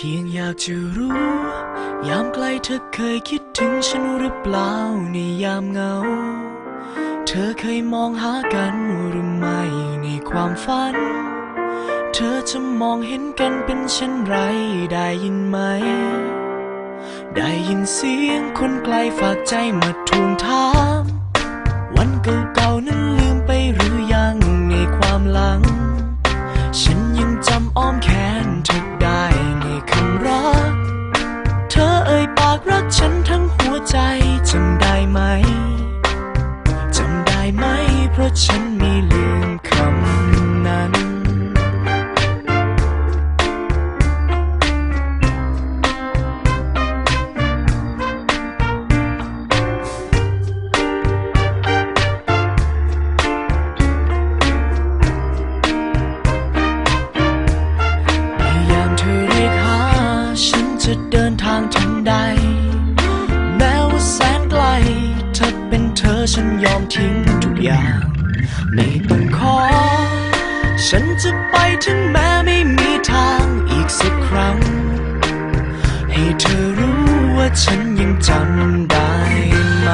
พียงอยากจะรู้ ยามไกลเธอเคยคิดถึงฉันหรือเปล่าในยามเหงา เธอเคยมองหากันหรือไม่ในความฝัน เธอจะมองเห็นกันเป็นเช่นไรได้ยินไหม ได้ยินเสียงคนไกลฝากใจมาทวงถาม วันเก่าๆนั้นลืมไปหรือยังในความหลัง ฉันยังจำอ้อมแข เอ่ยปากรักฉันทั้งหัวใจจำได้ไหมจำได้ไหม เพราะฉันไม่ลืมคำนั้น ในยามเธอเรียกหา ฉันจะเดินทางทันใด ฉันยอมทิ้งทุกอย่าง ไม่ต้องขอ ฉันจะไปถึงแม้ไม่มีทางอีกสักครั้ง ให้เธอรู้ว่าฉันยังจำได้ไหม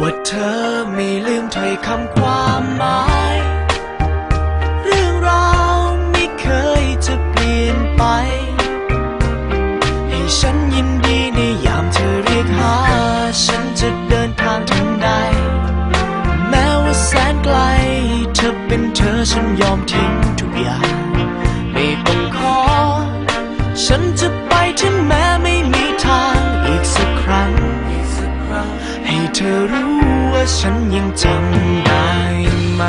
ว่าเธอไม่ลืมถ้อยคำความหมาย เรื่องราวไม่เคยจะเปลี่ยนไป ให้ฉันยินดีในยามเธอเรียกหา ฉันจะเดินทางทันใด แม้ว่าแสนไกล เธอเป็นเธอฉันยอมทิ้งทุกอย่าง ไม่ต้องขอ ฉันจะไปถึงแม้ ธอรู้ว่าฉันยังจำได้ไหม